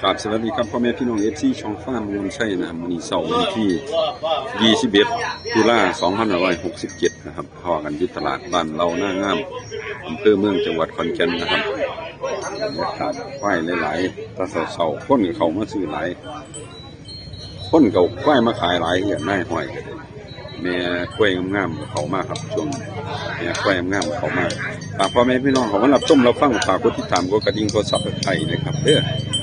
ครับสวัสดีครับพ่อแม่พี่น้องเอฟซีช่องฟ้ามวลชัยนะมื้อนี้เสาร์วันที่ 21ตุลา2567 นะครับพอกันที่ตลาดบ้านเราหน้างามอำเภอเมืองจังหวัดขอนแก่นนะครับบรรยากาศควายหลายๆตาเสาๆคนเขามาซื้อหลายคนเก่าควายมาขายหลายอย่างน่ายห้อยแม่กล้วยงามๆเขามากครับช่วงแม่กล้วยงามๆเขามากฝากพ่อแม่พี่น้องเขามารับชมรับฟังฝากกดติดตามกดกระดิ่งกดซับสไครต์นะครับเด้อเอ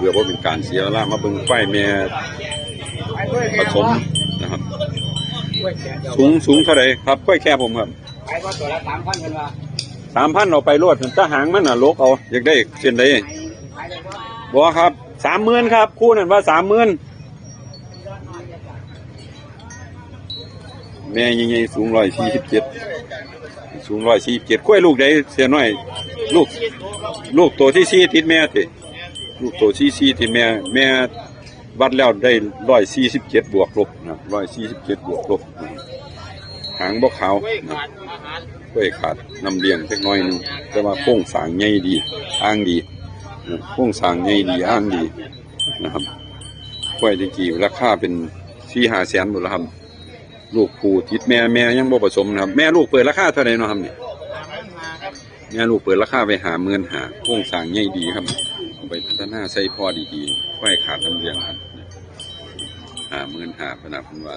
พื่อว่าเป็นการเสียเวลามาเบิ่งควายแม่ผสมนะครับสูงสูงเท่าไหร่ครับกล้วยแค่ผมครับไปก็ตัวละสามพันกันว่าสามพันเอาไปรวดถ้าหางมันน่ะลกเอาอยากได้เช่นใดบอกครับสามหมื่นครับ คู่นั่นว่าสามหมื่นแม่ยังไงสูงร้อยสี่สิบเจ็ดสูงร้อยสี่สิบเจ็ดกล้วยลูกใดเสียน้อย ลูก ลูกตัวที่สี่ติดแม่ติ ลูกตัวที่สี่แม่แม่วัดแล้วได้ร้อยสี่สิบเจ็ดบวกลบนะร้อยสี่สิบเจ็ดบวกลบนะหางบ่ขาวนะกล้วยขาดนำเลี้ยงเล็กน้อยหนึงแต่ว่าโค้งสางใหญ่ดีอ้างดีเออโค้งสางใหญ่ดีอ้างดีนะครับกล้วยตะกี้ราคาเป็นสี่ห้าแสนหมดแล้วครับลูกผูติดแม่แม่ยังบ่ผสมนะครับแม่ลูกเปิดราคาเท่าไหร่นะครับเนี่ยแม่ลูกเปิดราคาไปหาเมือนหาโค้งสางใหญ่ดีครับ ไปพัฒนาใส่พ่อดีๆค่อยขาดทำเลียงหาเมือนหาพนักพันว่า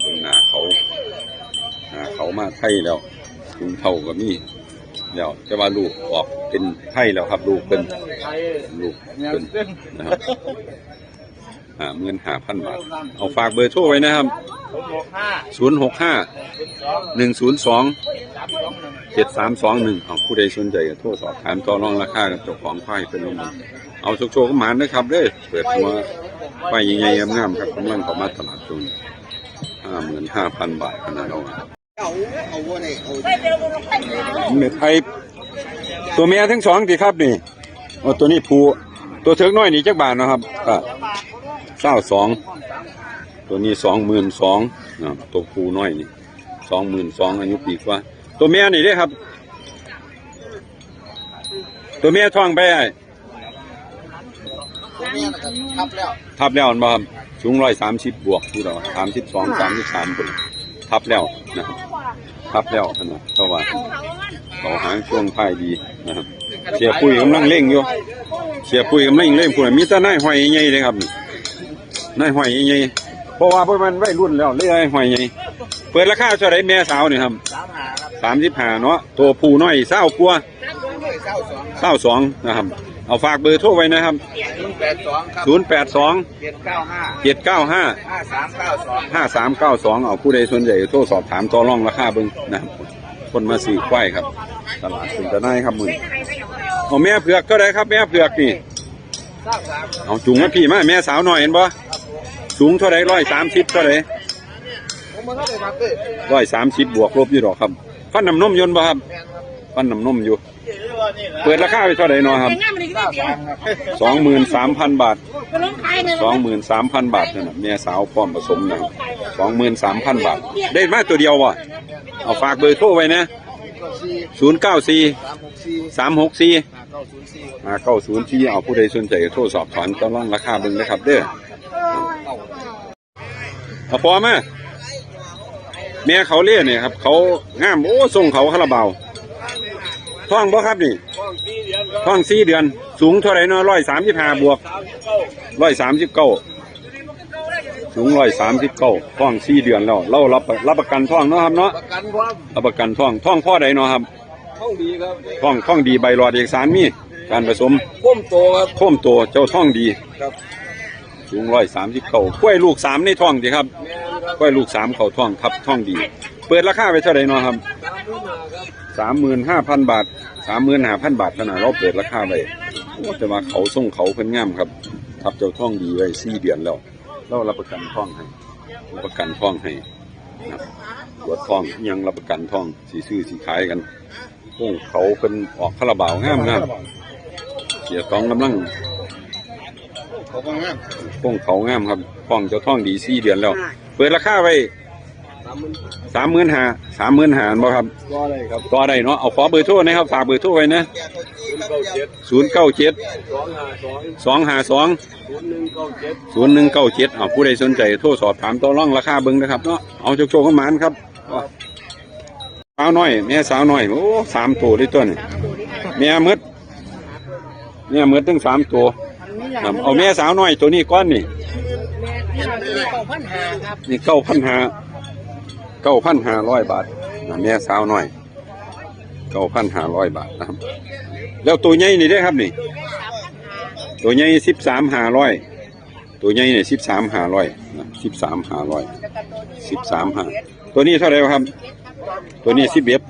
เบิ่งหนาเขาหาเขามาไทยแล้วถุงเท่าก็มีแล้วจะว่าลูกออกเป็นไทยแล้วครับ ลูกเป็นลูกเป็นนะครับ หาเงินหาพันบาท เอาฝากเบอร์โทรไว้นะครับผมหกห้าศูนย์หกห้าสองหนึ่งศูนย์สองเจ็ดสามสองหนึ่งเอาผู้ใดสนใจก็โทรสอบถามต่อรองราคากับเจ้าของควายเป็นลงมาเอาโชคๆก็หมานนะครับเด้อเปิดตัวควายใหญ่ๆงามๆครับกำลังเข้ามาตลาดตรงห้าหมื่นห้าพันบาทขนาดเราเอาเอาวัวไหนเม็ดไทยตัวเมียทั้งสองดีครับนี่เอาตัวนี้ผูตัวเถิกน้อยนี่จักบาทนะครับ เศร้าสองตัวนี้สองหมื่นสองตัวผูน้อยนี่สองหมื่นสองอายุปีกว่า ตัวเมียนี่เด้ครับ ตัวเมียท้องไปไอ้ทับแล้วทับแล้วอันบ่ครับสูงร้อยสามสิบบวกที่เราสามสิบสองสามสิบสามคนทับแล้วนะครับทับแล้วนาดเพราะว่าเขาหางช่วงท้ายดีนะครับ เสียปุ้ยกำลังเร่งอยู่เสียปุ้ยกำลังเร่งปุ้ยมีแต่นายหอยใหญ่เลยครับ นายหอยใหญ่เพราะว่าพวกมันวัยรุ่นแล้วเลยนายหอยใหญ่เปิดราคาเท่าไหรแม่สาวนี่ครับสามหาครับสามสิบห้าเนาะตัวผู้น้อยเศร้ากลัวเศร้าสองเศร้าสองนะครับ เอาฝากเบอร์โทรไว้นะครับศูนย์แปดสองครับศูนย์แปดสองเจ็ดเก้าห้าเจ็ดเก้าห้าห้าสามเก้าสองห้าสามเก้าสองเอาผู้ใดสนใจโทรสอบถามต่อรองราคาเบิ้งนะครับคนมาซื้อควายครับ ตลาดสุนทรนายครับมึงเอาแม่เผือกเท่าไรครับ แม่เผือกนี่เศร้าสามเอาจุงมาพี่มาแม่สาวหน่อยเห็นบ่ สูงเท่าไรร้อยสามสิบเท่าไรร้อยสามสิบบวกลบอยู่ดอครับฟันน้ำนมยนต์บ่ครับแม่นครับฟันน้ำนมอยู่ เปิดราคาไปเท่าไรเนาะครับสามครับสองหมื่นสามพันบาทสองหมื่นสามพันบาทนั่นน่ะแม่สาวพร้อมผสมนะสองหมื่นสามพันบาท ได้มาตัวเดียววะเอาฝากเบอร์โทรไว้นะศูนย์เก้าสี่สามหกสี่มาเก้าศูนย์สี่เก้าศูนย์ที่เอาผู้ใดสนใจโทรสอบถามต้อนร่องราคาเบิ่งนะครับเด้อ เอาพอมาแม่เขาเลี้ยเนี่ยครับ เขางามโอ้ส่งเขาคาราบาวท้องบ่ครับนี่ห้องสี่เดือนครับท้องสี่เดือน สูงเท่าไหร่เนาะร้อยสามสิบห้าบวกสามสิบเก้าร้อยสามสิบเก้าสูงร้อยสามสิบเก้าท้องสี่เดือนแล้วเรารับรับประกันท้องเนาะครับเนาะประกันความรับประกันท้องท้องพ่อใดเนาะครับห้องดีครับท้องท้องดีใบหลอดเอกสารมีการผสมก้มโตครับโค้มตัวเจ้าท้องดีครับ สูงร้อยสามสิบเก้ากล้วยลูกสามในท้องดีครับกล้วยลูกสามเข่าท้องทับท้องดี เปิดราคาไปเท่าไหร่เนาะครับสามหมื่นห้าครับสามหมื่นห้าพันบาทสามหมื่นห้าพันบาทขนาดเราเปิดราคาไปโอ้แต่ว่าเขาส่งเขาเพิ่นงามครับ ทับเจ้าท้องดีไว้สี่เดือนแล้วเรารับประกันท้องให้รับประกันท้องให้นะตรวจท้องยังรับประกันท้องสีซื้อสีขายกันโอ้เขาเป็นออกคาราบาวงามงามเสียตองกำลัง เขาก็งามโป้งเขางามครับท้องเจ้าท้องดีสี่เดือนแล้ว เปิดราคาไว้สามหมื่นห้าสามหมื่นหาสามหมื่นหาบ่ครับก็ได้ครับก็ได้เนาะเอาขอเบอร์โทรนะครับฝากเบอร์โทรไว้นะศูนย์เก้าเจ็ดศูนย์เก้าเจ็ดสองห้าสองสองห้าสองศูนย์หนึ่งเก้าเจ็ดศูนย์หนึ่งเก้าเจ็ดเอาผู้ใดสนใจโทรสอบถามต่อรองราคาเบิ้งนะครับเนาะเอาโชคโชคเข้ามาครับสาวน้อยแม่สาวน้อยโอ้สามตัวเลยตัวนี่แม่หมืดแม่หมืดตั้งสามตัว ครับเอาแม่สาวน้อยตัวนี้ก้อนนี่เก้าพันหาครับนี่เก้าพันห้าเก้าพันห้าร้อยบาทนะแม่สาวน้อยเก้าพันห้าร้อยบาทนะครับ แล้วตัวใหญ่นี่ได้อครับนี่ ตัวใหญ่สิบสามห้าร้อยตัวใหญ่เนี่ยสิบสามห้าร้อยสิบสามห้าร้อยสิบสามห้าตัวนี้เท่าไหร่ครับ ตัวนี้สิบเอ็ด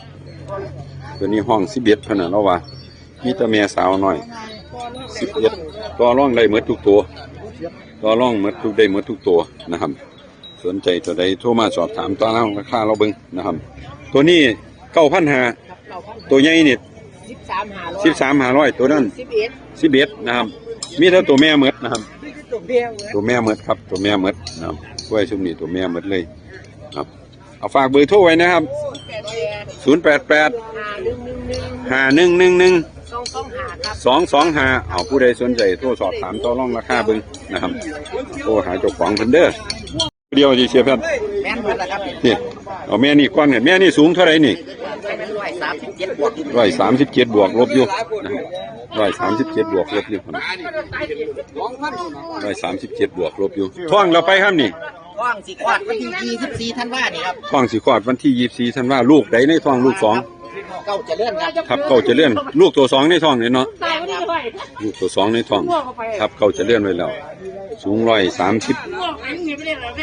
ตัวนี้ห้องสิบเอ็ดพะนะเราว่ามีแต่แม่สาวน้อย สิบเอ็ดตัวร่องได้เหมือนทุกตัวตัวร่องเหมือนทุกได้เหมือนทุกตัวนะครับ สนใจตัวใดโทรมาสอบถามตัวเราราคาเราเบิ้งนะครับ ตัวนี้เก้าพันหาตัวใหญ่เนี่สิบสามหาร้อยตัวนั้นสิบเอ็ดนะครับ มีแต่ตัวแม่เหมือนะครับ ตัวแม่เหมืดครับ ตัวแม่เหมือนะครับช่วยชุมนี่ตัวแม่เหมืดเลยครับเอาฝากเบอร์โทรไว้นะครับ 088นึ่ง องสองหาครับสองสองห้าเอาผู้ใดสนใจโทรสอบถามต่อรองราคาเบิ่งนะครับโทรหาเจ้าของเพิ่นเด้อเดียวดีเชียร์เพิ่นแม่นหมดแล้วครับนี่เอาแม่นี่ก้อนเนี่ยแม่นี่สูงเท่าไหร่นี่ร้อยสามสิบเจ็ดบวกร้อยสามสิบเจ็ดบวกลบอยู่นะครับร้อยสามสิบเจ็ดบวกลบอยู่ครับร้อยสามสิบเจ็ดบวกลบอยู่ท่องเราไปครับนี่ว่างสีควาดวันที่ยี่สิบสี่ธันวานี่ครับท้องสิคลอดวันที่ยี่สี่ธันวาลูกใดในท้องลูกสอง เก้าจะเลื่อนครับครับเขาจะเลื่อนลูกตัวสองในท้องเนี่ยเนาะแม่นครับลูกตัวสองในท้องครับเขาจะเลื่อนไว้แล้วสูงร้อยสามสิบ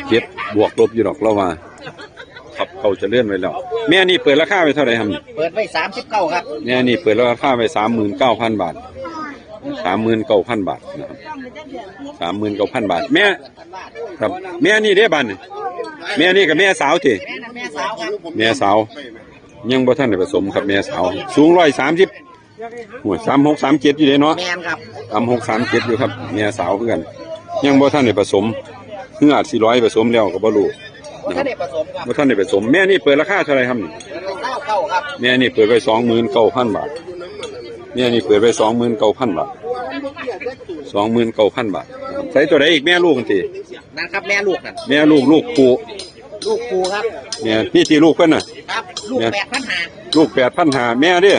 เจ็ดบวกลบอยู่ดอกเราว่าครับเขาจะเลื่อนไว้แล้วแม่นี่เปิดราคาไว้เท่าไหร่ครับเปิดไว้สามสิบเก้าครับแม่นี่เปิดราคาไว้สามหมื่นเก้าพันบาทสามหมื่นเก้าพันบาทนะครับสามหมื่นเก้าพันบาท แม่ครับแม่นี่ได้บัดนแม่นี่กับแม่สาวทีแม่นั่นแม่สาวครับแม่สาว ยังบ่ทันได้ผสมครับแม่สาว สูงร้อยสามสิบหัวสามหกสามเจ็ดอยู่เลยเนาะแม่นครับสามหกสามเจ็ดอยู่ครับแม่สาวเพื่อนยังบ่ทันได้ผสมเพื่ออาจสิร้อยผสมแล้วก็บ่รู้บ่ทันได้ผสมครับบ่ทันได้ผสมแม่นี่เปิดราคาเท่าไหร่ครับนี่เก้าเก้าครับแม่นี่เปิดไว้สองหมื่นเก้าพันบาทแม่นี่เปิดไว้สองหมื่นเก้าพันบาทสองหมื่นเก้าพันบาทใส่ตัวใดอีกแม่ลูกกันทีนั่นครับแม่ลูกนั่นแม่ลูกลูกปู ลูกครูครับแม่นี่ที่ลูกเพิ่นน่ะ ครับ ลูกเนี่ยแปดพันหาลูกแปดพันหาแม่เด้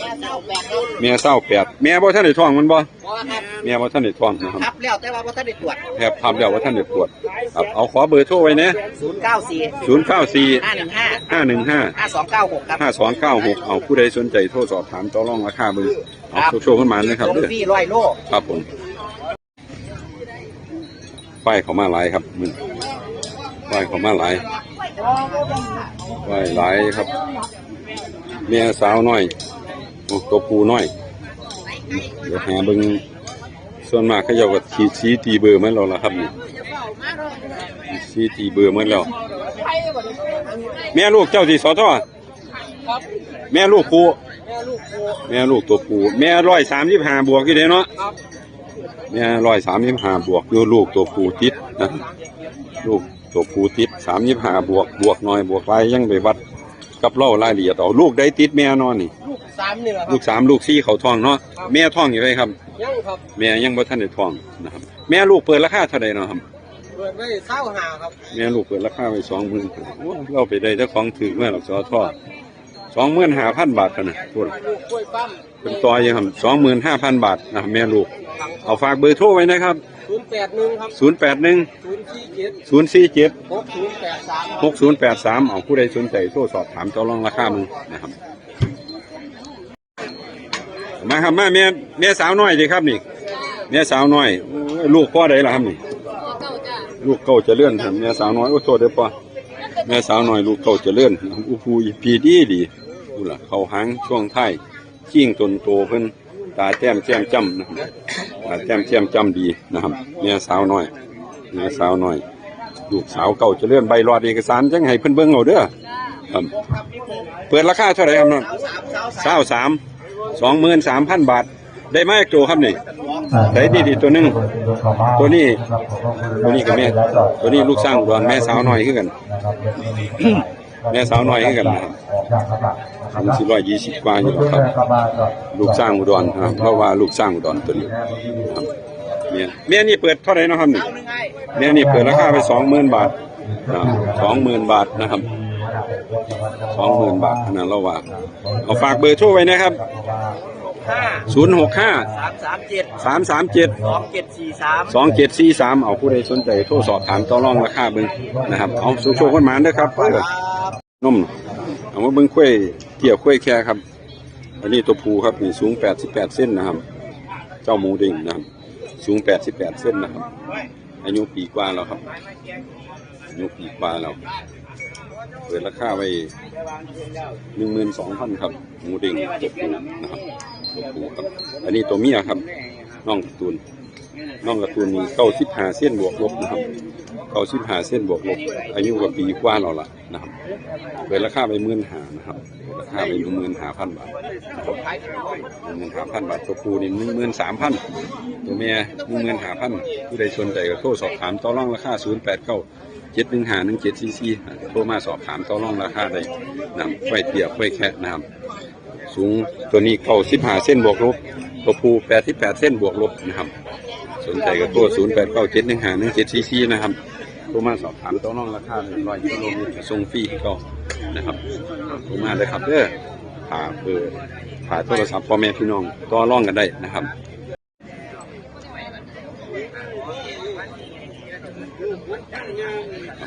แม่เจ้าแปดครับแม่เศร้าแปดแม่บ่ทันได้ท้องมันบ่พอครับแม่บ่ทันได้ท้องนะครับครับแล้วแต่ว่าบ่ทันได้ตรวจแทบทำแล้วว่าท่านได้ตรวจครับเอาขอเบอร์โทรไว้นะศูนย์เก้าสี่ศูนย์เก้าสี่ห้าหนึ่งห้าห้าหนึ่งห้า ห้าสองเก้าหกครับห้าสองเก้าหกเอาผู้ใดสนใจโทรสอบถามต่อรองราคาเบอร์เอาครับโชว์ขึ้นมานะครับลงเด้อฟรีร้อยโล ครับผมป้ายเขามาหลายครับมึง ป้ายเขามาหลายป้ายหลายครับ เมียสาวน้อยโอ้ตัวปูน้อย เดี๋ยวหาเบิงส่วนมากเขาจ้าก็ขีดสีตีเบอร์มันแล้วล่ะครับนี่สีตีเบอร์มันแล้วแม่ลูกเจ้าสีสอทอแม่ลูกครูแม่ลูกครูแม่ลูกตัวปูแม่ร้อยสามสิบห้าบวกกี่เด้เนาะแม่ร้อยสามสิบห้าบวกอยู่ลูกตัวปูติดนะลูก ตัวปูติดสามสิบห้าบวกบวกหน่อยบวกไรยังไปวัด กับเล่ารายละเอียดเอาลูกได้ติดแม่นอนนี่ ลูกสามนี่แหละคลูรับกสามลูกสี่เขาท้องเนาะแม่ท้องอยู่ไรครับ ยังครับแม่ยังบ่ทันได้ท้องนะครับแม่ลูกเปิดราคาเท่าไหร่เนาะครับ เปิดไว้เศร้าหาครับ แม่ลูกเปิดราคาไว้สองหมื่นเราไปได้เจ้าของถือเมื่อหลักสอทอสองหมื่นห้าพันบาทเท่านั้นพูดลูกกล้วยปั้มเป็นต่อยังครับสองหมื่นห้าพันบาทนะครับแม่ลูก เอาฝากเบอร์โทรไว้นะครับ ศูนย์แปดหนึ่งครับศูนย์แปดหนึ่งศูนย์สี่เจ็ดศูนย์สี่เจ็ดหกศูนย์แปดสามหกศูนย์แปดสามเอาผู้ใดสนใจโทรสอบถามเจ้าลองราคามึงนะครับมาครับมาแม่แม่สาวน้อยดีครับนี่แม่สาวน้อยโอ้ยลูกพ่อใดล่ะครับนี่ลูกเก่าเจะเลื่อนครับแม่สาวน้อยโอ้โทษเด้อพ่อแม่สาวน้อยลูกเก่าเจะเลื่อนอุพูพีดีดีดูล่ะเขาหางช่วงท้ายขิ้งตนโตเพิ่น ตาแต้มแจ่มจ้ำนะครับตาแต้มแจ่มจ้ำดีนะครับแม่สาวน้อยแม่สาวน้อยลูกสาวเก่าจะเลื่อนใบรอดเอกสารจังให้เพิ่นเบิ่งเอาเด้อครับเปิดราคาเท่าไหร่ครับน้องสามเศร้าสามสามสองหมื่นสามพันบาท ได้มาอีกตัวครับนี่ใส่ดีๆตัวหนึ่งตัวนี้ ตัวนี้กับแม่ตัวนี้ลูกสร้างอุดรแม่สาวน้อยขึ้นกัน แม่สาวน้อยให้กันนะครับสูงสี่ร้อยยี่สิบกว่าอยู่แล้วครับ ลูกสร้างอุดรครับเพราะว่าลูกสร้างอุดรตัวนี้ครับแม่แม่นี่เปิดเท่าไหร่เนาะครับนี่แม่นี่เปิดราคาไปสองหมื่นบาทสองหมื่นบาทนะครับสองหมื่นบาทขนาดเราว่าเอาฝากเบอร์โทรไว้นะครับห้าศูนย์หกห้าสามสามเจ็ดสามสามเจ็ดสองเจ็ดสี่สามสองเจ็ดสี่สามเอาผู้ใดสนใจโทรสอบถามต่อรองราคาเบิ่งนะครับ เอาสุโชคคนหมานเด้อครับเออ นมเอามาเบิ่งกล้วยเกี่ยวกล้วยแค่ครับ อันนี้ตัวผูครับนี่สูง 88 เส้นนะครับ เจ้าหมูดิ่งนะครับ สูง 88 เส้นนะครับ อายุปีกว่าแล้วครับ อายุปีกว่าแล้วเปิดราคาไว้12,000ครับ หมูดิ่งตัวผูนะครับตัวผูครับ อันนี้ตัวเมียครับ น้องการ์ตูน น้องการ์ตูนมี95เส้นบวกลบนะครับ 95เส้นบวกลบอายุกว่าปีกว่าแล้วล่ะนะครับเปิดราคาไปหมื่นหานะครับราคาไปหมื่นหาพันบาทหมื่นหาพันบาทตัวผู้นี่หนึ่งหมื่นสามพันตัวเมียหนึ่งหมื่นหาพันผู้ใดสนใจก็โทรสอบถามต่อรองราคาศูนย์แปดเก้าเจ็ดหนึ่งหาหนึ่งเจ็ดซีซีโทรมาสอบถามต่อรองราคาได้นำไฟเตียไฟแคะนะครับสูงตัวนี้เข้าสิบห้าเส้นบวกลบตัวผู้แปดสิบแปดเส้นบวกลบนะครับ สนใจก็โทรศูนย์แปดเก้าเจ็ดหนึ่งหาหนึ่งเจ็ดซีซีนะครับ โทรมาสอบถามต้องน้องราคาหนึ่งร้อยกิโลเมตรส่งฟรีก็นะครับโทรมาเลยครับเด้อผ่าเบอร์ผ่าโทรศัพท์พ่อแม่พี่น้องต่อร่องกันได้นะครับ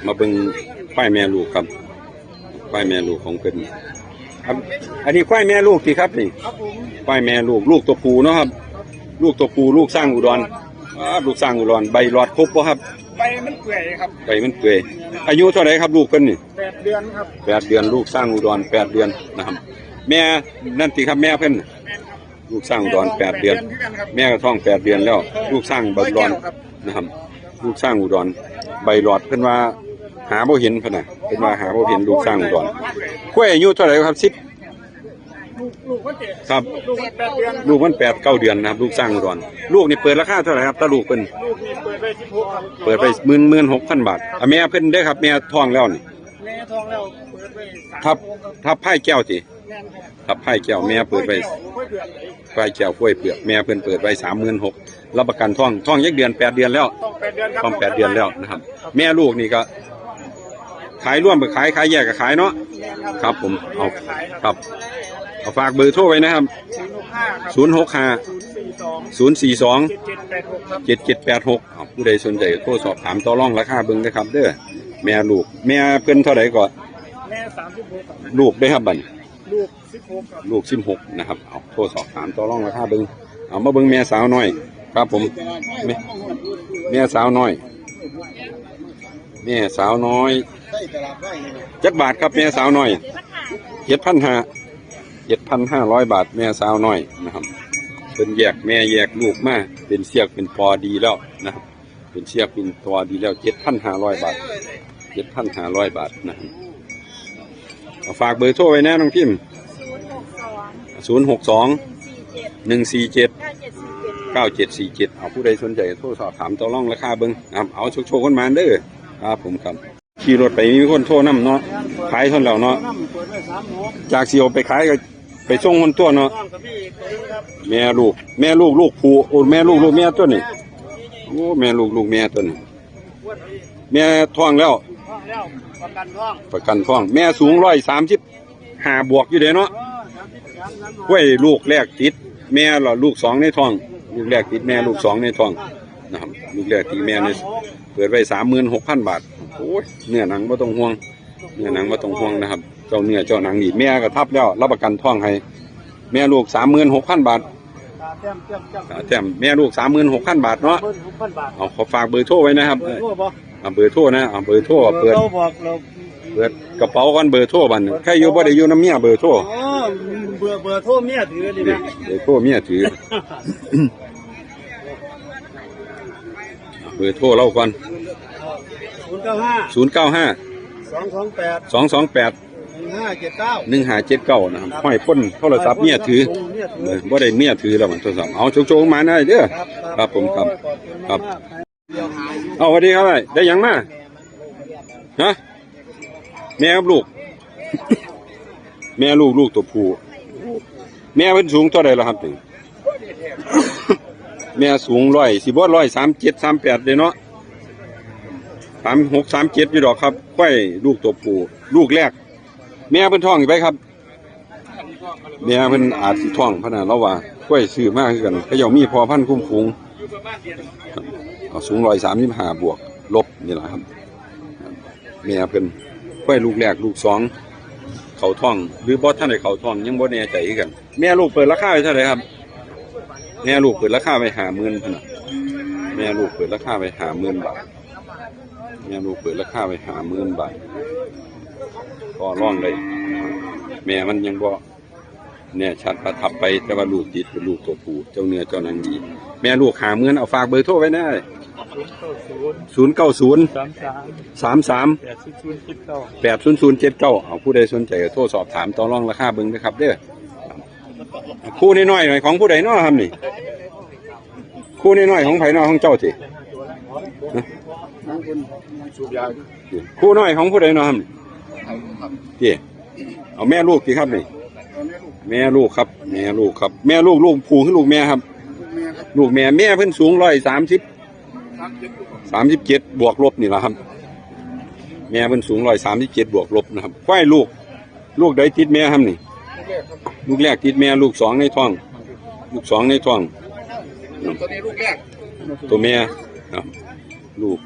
มาเบิ่งควายแม่ลูกครับควายแม่ลูกของเพิ่นครับ อันนี้ควายแม่ลูกที่ครับนี่ครับผมควายแม่ลูกลูกตัวผู้เนาะครับ ลูกตัวผู้ลูกสร้างอุดรลูกสร้างอุดรใบหลอดครบป่ะครับ ไปมันเปื่อยครับใบมันเปื่อยอายุเท่าไหร่ครับลูกเพิ่นนี่แปดเดือนครับแปดเดือนลูกสร้างอุดรแปดเดือนนะครับ แม่นั่นสิครับแม่เพิ่นลูกสร้างอุดรแปดเดือนที่กันครับแม่ก็ท้องแปดเดือนแล้ว ลูกสร้างใบหลอดครับนะครับ ลูกสร้างอุดรใบหลอดเพิ่นว่าหาบ่เห็นเพิ่นน่ะเพิ่นว่าหาบ่เห็นลูกสร้างอุดรกล้วยอายุเท่าไหร่ครับสิบ ลูกลูกมันเจ็ดครับ ลูกมันแปดเดือนลูกมันแปดเก้าเดือนนะครับลูกสร้างอุดรลูกนี่เปิดราคาเท่าไหร่ครับตาลูกเพิ่นลูกนี่เปิดไปสิบหกครับเปิดไปหมื่นหมื่นหกพันบาทอะแม่เพิ่นได้อครับแม่ท้องแล้วนี่แม่ทองแล้วเปิดไปสามทับหกครับทับไผ่แก้วสิแม่นครับทับไผ่แก้วแม่เปิดไปค่อยเดือนเลยไผ่แก้วกล้วยเปลือกแม่เพิ่นเปิดไว้สามหมื่นหกรับประกันท้องท้องยักเดือนแปดเดือนแล้วต้องแปดเดือนครับต้องแปดเดือนแล้วนะครับ แม่ลูกนี่ก็ ขายร่วมไปขายขายแยกกับขายเนาะ แม่นครับ ครับผม เอา ขายครับ ครับ เอาฝากเบอร์โทรไว้นะครับ ศูนย์หกห้าครับศูนย์หกห้าศูนย์สี่สองศูนย์สี่สอง เจ็ดเจ็ดแปดหกครับ เจ็ดเจ็ดแปดหกผู้ใดสนใจก็โทรสอบถามต่อรองราคาเบิ่งนะครับ เด้อแม่ลูก แม่เพิ่นเท่าไหร่ก่อนแม่สามสิบหกครับลูกได้ครับบัดนี้ลูกสิบหกครับลูกสิบหกนะครับเอาโทรสอบถามต่อรองราคาเบิ่งเอามาเบิ่งแม่สาวน้อย ครับผมแม่แม่สาวน้อย แม่สาวน้อยจักบาทครับแม่สาวน้อยเจ็ดพันห้า เจ็ดพันห้าร้อยบาทแม่สาวน้อยนะครับเป็นแยกแม่แยกลูกมาเป็นเสียกเป็นปอดีแล้วนะครับเป็นเสียกเป็นปอดีแล้วเจ็ดพันห้าร้อยบาทเจ็ดพันห้าร้อยบาทนะครับฝากเบอร์โทรไว้แน่น้องพิมศูนย์หกสองศูนย์หกสองหนึ่งสี่เจ็ดเก้าเจ็ดสี่เจ็ดเอาผู้ใดสนใจโทรสอบถามต่อรองราคาเบิ้งนะครับเอาโชคๆคนมาเด้อครับผมครับขี่รถไปมีคนโทรนํเนาะขายทนแล้วเนาะน้ำเปิดไปสากจากสิเอาไปขายก็ ไปส่งคนตัวเนาะน้องกับพี่ตัวนึงครับแม่ลูก แม่ลูกลูกผู้โอ้แม่ลูกลูกแม่ตัวนี้โอ้แม่ลูกลูกแม่ตัวนี้อ้วนพี่แม่ท้องแล้ว ท้องแล้วประกันท้องประกันท้อง แม่สูงร้อยสามสิบห้าบวกอยู่เด้เนาะเออสามสิบสามสามกล้วยลูกแรกติด แม่ละลูกสองในท้อง ลูกแรกติดแม่ลูกสองในท้องนะครับลูกแรกติดแม่ในเปิดไว้สามหมื่นหกพันบาทโอ้ยเนื้อหนังไม่ต้องห่วง เนื้อหนังไม่ต้องห่วงนะครับเจ้าเนื้อเจ้าหนังนี่แม่ก็ทับแล้วรับประกันท้องให้แม่ลูกสามหมื่นหกพันบาทตาแต้มแต้มแต้มอ่าแต้มแม่ลูกสามหมื่นหกพันบาทเนาะเบิ้ลหกพันบาทเอาขอฝากเบอร์โทรไว้นะครับเบอเอ้ร์ยโทรบ่เอาเบอร์โทรนะเอาเบอร์โทรเปิดเราบอกเราเปิดกระเป๋าก่อนเบอร์โทรบัดนใครอยู่บ่ได้อยู่น้ำเมียเบอร์โทรอ๋อเบอร์เบอร์โทรเมียถือดีนะเบอร์โทรเมียถือเบอร์โทรเราก่อนศูนย์เก้าห้าศูนย์เก้าห้าสองสองแปดสองสองแปด หนึ่งห้าเจ็ดเก้าหนึ่งหาเจ็ดเก้านะครับห้อยพ่นโทรศัพท์เมียถือเมียถืเอออบ่ได้เมียถือแล้วมันโทรศัพท์เอาโชคๆมาได้เด้อครับครับผมครับขอณครับมากเดี๋ยวหายอยู่เอาสวัสดีครับได้หยังมาฮะแม่กับลูก แม่ลูกลูกตัวผู้แม่เพิ่นสูงเท่าใดล่ะครับนี่แม่สูงร้อยสิบ่ร้อยสามเจ็ดสามแปดเลยเนาะสามหกสามเจ็ดอยู่ดอกครับค่อยลูกตัวผู้ลูกแรก แม่เพิ่นท้องอยู่ไปครับแม่เพิ่นอาจสิท้องพะนะเราว่าค่อยซื้อมากคือกันเขาเจ้ามีพอพันธุ์คุ้งเอาสูงร้อยสามสิบห้าบวก ลบนี่แหละครับแม่เพิ่นค่อยลูกแรกลูกสองเขาท้องหรือบ่ท่านได้เขาท้องยังบ่แน่ใจคือกัน แม่ลูกเปิดราคาไว้เท่าไหร่ครับ แม่ลูกเปิดราคาไปหาหมื่นพนนะแม่ลูกเปิดราคาไปหาหมื่นบาทแม่ลูกเปิดราคาไปหาหมื่นบาท ก็ร่องได้แม่มันยังบ่เนี่ยชัดประทับไปแต่ว่าลูกติดเป็นลูกตัวผู้เจ้าเนื้อเจ้านางดี แม่ลูกหาเงินเอาฝากเบอร์โทรไว้แน่ศูนย์เก้าศูนย์สามสามสามสามแปดสิบศูนย์สิบเก้าแปดศูนย์ศูนย์เจ็ดเก้าเอาผู้ใดสนใจก็โทรสอบถามต่อรองราคาเบิ้งนะครับเด้อคู่น้อยๆหน่อยของผู้ใดน้อครับนี่ คู่น้อยๆของไผน้อของเจ้าสินั่งคนสูบยาคู่น้อยของผู้ใดน้อครับนี่ ที่เอาแม่ลูกสิครับนี่แม่ลูกครับ แม่ลูกครับ แม่ลูกลูกผู้คือลูกแม่ครับลูกแม่แม่เพิ่นสูงร้อยสามสิบสามสิบเจ็ดบวกลบนี่แหละครับ แม่เพิ่นสูงร้อยสามสิบเจ็ดบวกลบนะครับควายลูก ลูกใดติดแม่ครับนี่ ลูกแรกติดแม่ลูกสองในท้อง ลูกสองในท้องตัวนี้ลูกแรกตัวแม่ครับลูก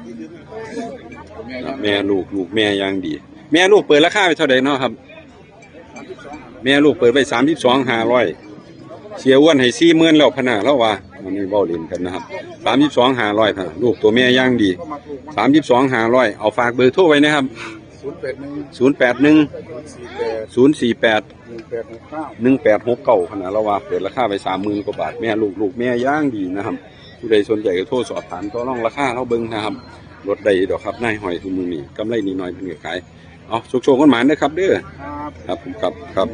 ครับแม่ลูกลูกแม่อยางดี แม่ลูกเปิดราคาไปเท่าไหร่เนาะครับ แม่ลูกเปิดไปสามสิบสองห้าร้อยเสียอ้วนให้สี่หมื่นแล้วพะนาแล้วว่าวันนี้เบ้าเล่นกันนะครับสามสิบสองห้าร้อยพะนะลูกตัวแม่ย่างดีสามสิบสองห้าร้อยเอาฝากเบอร์โทรไว้นะครับศูนย์แปดหนึ่งศูนย์แปดหนึ่งสี่แปดศูนย์สี่แปดหนึ่งแปดหกเก้าหนึ่งแปดหกเก้าขนาดเราว่าเปิดราคาไปสามหมื่นกว่าบาทแม่ลูกลูกแม่ย่างดีนะครับผู้ใดสนใจก็โทรสอบถามต่อรองราคาเขาเบิ้งนะครับรถใดดอกครับนายหอยทุกมือนี่กำไรนิดหน่อยเพิ่นก็ขาย เอาโชคโชคกันหมานเด้อครับเด้อครับครับผมครับครับ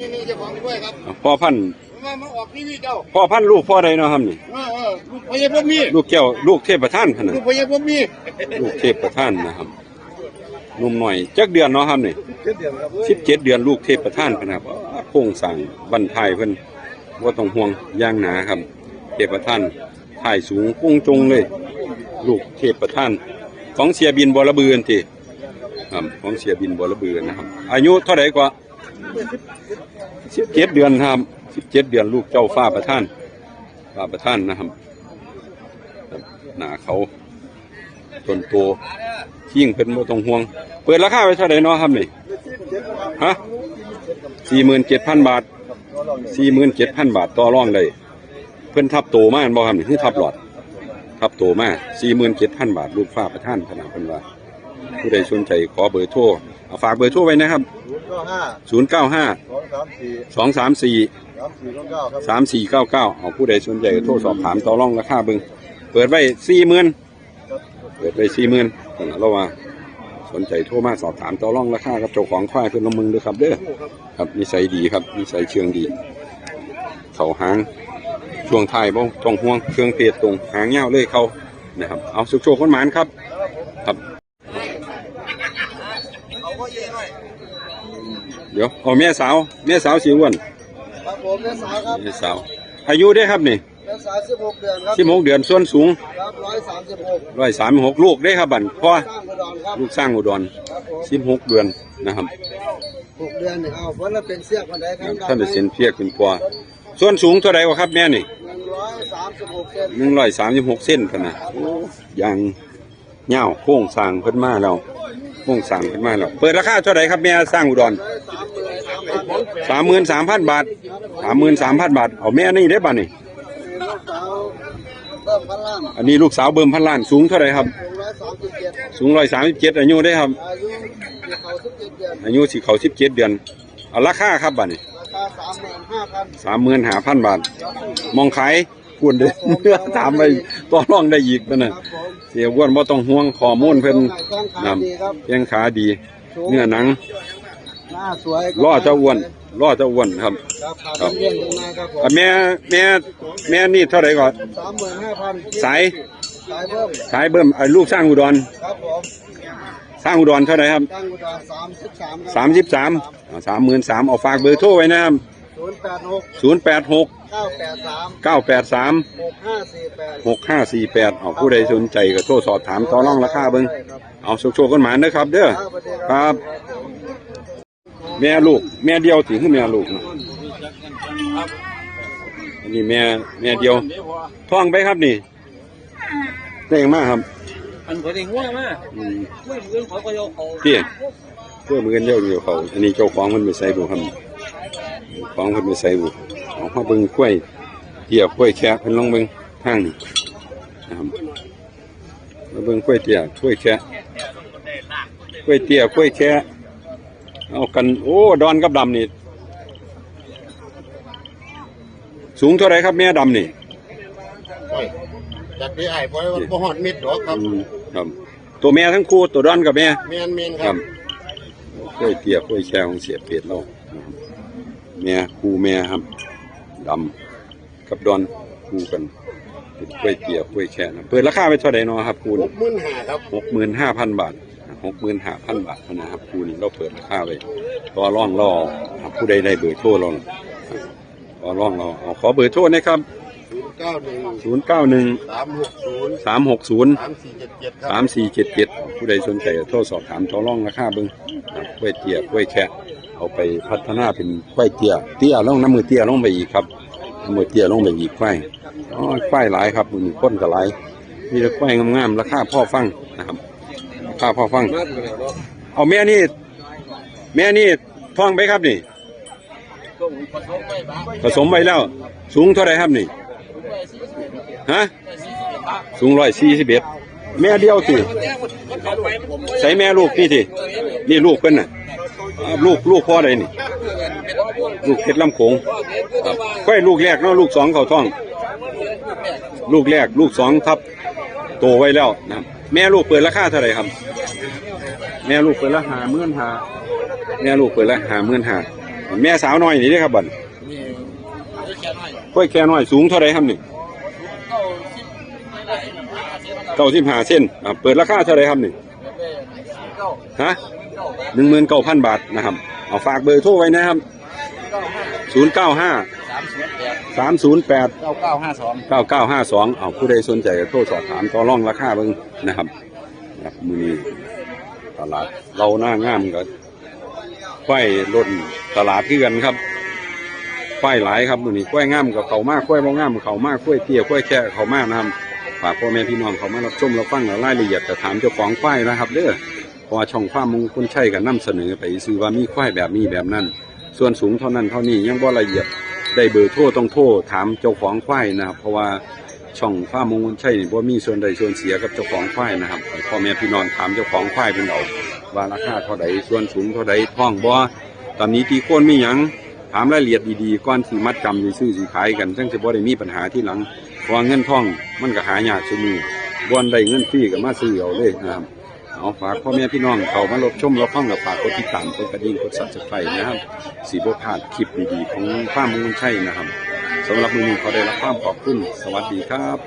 นี่นี่เจ้าของด้วยครับเอาพ่อพันธุ์มามาออกทีวีเจ้าพ่อพันธุ์ลูกพ่อใดเนาะครับนี่เออเออลูกพญาพวกมีลูกแก้วลูกเทพประท่านขนาดลูกพญาพวกมีลูกเทพประท่านนะครับหนุ่มหน่อยจักเดือนเนาะครับนี่เจ็ดเดือนครับสิบเจ็ดเดือนลูกเทพประท่านขนาดโค้งสั่งบันทายเพิ่นว่าต้องห่วงย่างหนาครับ เทพประท่านถ่ายสูงกุ้งจงเลย ลูกเทพประท่านของเสียบินบอระเบือนที ครับของเสียบินบอระเบือนะครับ อายุเท่าไหร่กว่าสิบเจ็ดเดือนครับสิบเจ็ดเดือนลูกเจ้าฟ้าประท่านฟ้าประท่านนะครับหนาเขาต้นโตทิ้งเป็นโมต้องห่วง เปิดราคาไว้เท่าไหร่เนาะครับนี่ฮะสี่หมื่นเจ็ดพันบาทสี่หมื่นเจ็ดพันบาทต่อรองเลย เพิ่นทับโตมากบ่ครับนี่คือทับหลอดทับโตมากสี่หมื่นเจ็ดพันบาทลูกฟ้าประท่านขนาดเป็นว่า ผู้ใดสนใจขอเบอร์โทรเอาฝากเบอร์โทรไว้นะครับ ศูนย์เก้าห้าศูนย์เก้าห้าสองสามสี่สองสามสี่สามสี่เก้าครับสามสี่เก้าเก้าเอาผู้ใดสนใจก็โทรสอบถามต่อรองราคาเบิ่งเปิดไว้สี่หมื่นเปิดไว้สี่หมื่นเราว่าสนใจโทรมาสอบถามต่อรองราคากับเจ้าของควายเพื่อนละมึงด้วยครับเด้อครับนิสัยดีครับนิสัยเชิงดี เขาหางช่วงท้ายบ่ต้องห่วงเครื่องเพจตรงหางเงาวเลยเขานะครับเอาสุกโชคคนหมานครับ ครับ เดี๋ยวเอาแม่สาวแม่สาวสีอ้วนครับผมแม่สาวครับแม่สาว อายุได้ครับนี่แม่สาวสิบหกเดือนครับสิบหกเดือนส่วนสูงครับร้อยสามสิบหกร้อยสามหกลูกได้ครับบันพ่อสร้างกระดอนครับลูกสร้างอุดรครับผมสิบหกเดือนนะครับหกเดือนเนี่ยเอาเพราะเราเป็นเสี้ยคนใดครัท่านได้เซ็นเพียกเป็นพ่อส่วนสูงเท่าไหร่วะครับแม่นี่หนึ่งร้อยสามสิบหกเซนหนึ่งร้อยสามสิบหกเส้นพนนะอย่างเงาวโค้งสร้างเพิ่นมาแล้วโค้งสร้างเพิ่นมาแล้วเปิดราคาเท่าไหร่ครับแม่สร้างอุดร สามหมื่นสามพันบาทสามหมื่นสามพันบาท เอาแม่นี่ได้ป่ะนี่ลูกอันนี้ลูกสาวเบิ่มพันล้านสูงเท่าไรครับ สูงร้อยสามสิบเจ็ดอายุได้ครับ อายุอยู่เขาสิบเจ็ดเดือนอายุสิเขาสิบเจ็ดเดือนอาราคาครับบัดนี้ราคาสามหมื่นห้าพันสามหมื่นห้าพันบาท มองขายควรเด้อถามไปต่อรองได้อีกปะน่ะเสียอ้วนบ่ต้องห่วงข้อมูลเพิ่นแข้งขาดีครับแข้งขาดี เนื้อหนัง หน้าสวยล่อเจ้าอ้วนล่อเจ้าอ้วนครับ ครับขาดเลี้ยงยังไงครับผมอะแม่แม่แม่นี่เท่าไหร่ก่อนสามหมื่นห้าพันสายสายเพิ่มสายเบิ่มไอ้ลูกสร้างอุดรครับผมสร้างอุดรเท่าไหร่ครับตั้งอุดรสามสิบสามสามสิบสามสามหมื่นสามเอาฝากเบอร์โทรไว้นะครับศูนย์แปดหกศูนย์แปดหกเก้าแปดสามเก้าแปดสามหกห้าสี่แปดหกห้าสี่แปดเอาผู้ใดสนใจก็โทรสอบถามต่อรองราคาเบิ้งเอาโชคๆกันหมาเด้อครับ เด้อครับ แม่ลูก แม่เดียวถึงคือแม่ลูกนะอันนี้แม่แม่เดียวท้องไปครับนี่เร่งมากครับอันคนเองง่วงมากอืมไม่เรื่องของก็ยกเขาเตี้ยเพื่อมือกันเดียวอยู่เขาอันนี้เจ้าของมันไปใส่บุครับของมันไปใส่บุเอาเข้าเบิ้งกล้วยเตี้ยกล้วยแค่เพิ่นลองเบิ้งทางนี่นะครับมาเบิ้งกล้วยเตี้ยกล้วยแค่กล้วยเตี้ยกล้วยแค่ เอากัน โอ้ดอนกับดำนี่ สูงเท่าไรครับแม่ดำนี่จากที่ไอ้พอยมันบ่หอดมิดดอกครับอืมครับ ตัวแม่ทั้งคู่ตัวดอนกับแม่เมียนเมียนคครัรับบกล้วยเตี้ยกล้วยแช่ของเสียเปียดเรานะครับแม่คู่แม่ครับดำกับดอนคู่กันเป็นกล้วยเตี้ยกล้วยแช่นะเปิดราคาไปเท่าไหร่เนาะครับคูณหกหมื่นห้าครับ หกหมื่นห้าพันบาท หกหมื่นห้าพันบาทเท่านะครับคูนี้เราเปิดราคาไปต่อร่องเราเอาผู้ใดได้เบอร์โทรเราต่อร่องเราเอาขอเบอร์โทรนะครับศูนย์เก้าหนึ่งศูนย์เก้าหนึ่งสามหกศูนย์สามหกศูนย์สามสี่เจ็ดเจ็ดครัสามสี่เจ็ดเจ็ดผู้ใดสนใจก็โทรสอบถามต่อรองราคาเบิ้งครับกล้วยเตี้ยกล้วยแคะเอาไปพัฒนาเป็นกล้วยเตี้ยเตี้ยลงน้ำมือเตี้ยลงไปอีกครับน้ำมือเตี้ยลงไปอีกควายอ๋อควายหลายครับมีคนก็หลายมีแต่ควายงามๆราคาพ่อฟังนะครับ ราคาพ่อฟังเอาแม่นี่ แม่นี่ท้องไปครับนี่ผสมไปแล้ว สูงเท่าไหรครับนี่ฮะสูงร้อยสี่สิบเอ็ดแม่เดียวสิใส่แม่ลูกนี่สินี่ลูกเพิ่นน่ะอ่าลูกลูกพ่อใดนี่ลูกเพชรลำโขงครับค่อยลูกแรกเนาะลูกสองเขาท้อง ลูกแรกลูกสองทับโตไว้แล้วนะครับ แม่ลูกเปิดราคาเท่าไหร่ครับ แม่ลูกเปิดละหาเมื่นหาแม่ลูกเปิดละหาเมื่นหาแม่สาวน้อยนี่เด้อครับบัดค่อยแค่น้อยสูงเท่าไรครับนี่เก้าสิบห้าเส้นอ่าเปิดราคาเท่าไรครับนี่ฮะหนึ่งหมื่นเก้าพันบาทนะครับเอาฝากเบอร์โทรไว้นะครับศูนย์เก้าห้า สามศูนย์แปด เก้าเก้าห้าสองเก้าเก้าห้าสองเอาผู้ใดสนใจก็โทรสอบถามต่อรองราคาเบิ่งนะครับนะครับมือนี้ตลาดเราหน้างามก็ไฟล้นตลาดคือกันครับไฟหลายครับมือนี้กล้วยงามกับเขามากกล้วยบ่งามกับเขามากกล้วยเตี้ยกล้วยแค่เขามากนะครับฝากพ่อแม่พี่น้องเขามารับชมรับฟังแล้วรายละเอียดจะถามเจ้าของควายนะครับเด้อเพราะว่าช่องฟ้าร์มมงคลชัยก็นำเสนอไปซื้อว่ามีควายแบบนี้แบบนั้น ส่วนสูงเท่านั้นเท่านี้ยังบ่ละเอียด ได้เบอร์โทรต้องโทรถามเจ้าของควายนะครับ เพราะว่าช่องฟ้ามงคลชัยนี่บ่มีส่วนใดส่วนเสียกับเจ้าของควายนะครับพ่อแม่พี่น้องถามเจ้าของควายเป็นเอาว่าราคาเท่าใดส่วนสูงเท่าใดท้องบ่ตอนนี้ตีโคนไมีหยังถามรายละเอียดดีๆก่อนสิมัดจำสิซื้อสิขายกันซึ่งจะบ่ได้มีปัญหาที่หลังเพราะว่าเงินทองมันก็หายากซุมือบ่อนได้เงินฟรีก็มาซื้อเอาเลยนะครับ เอาฝากพ่อแม่พี่น้องเขามารับชมรับฟังกับฝากกดติดตามกดกระดิ่งกดสับสไครต์นะครับสีบพาดคลิปดีๆของฟ้ามมูลชัยนะครับสำหรับมือนี้ขอได้รับความขอบคุณสวัสดีครับ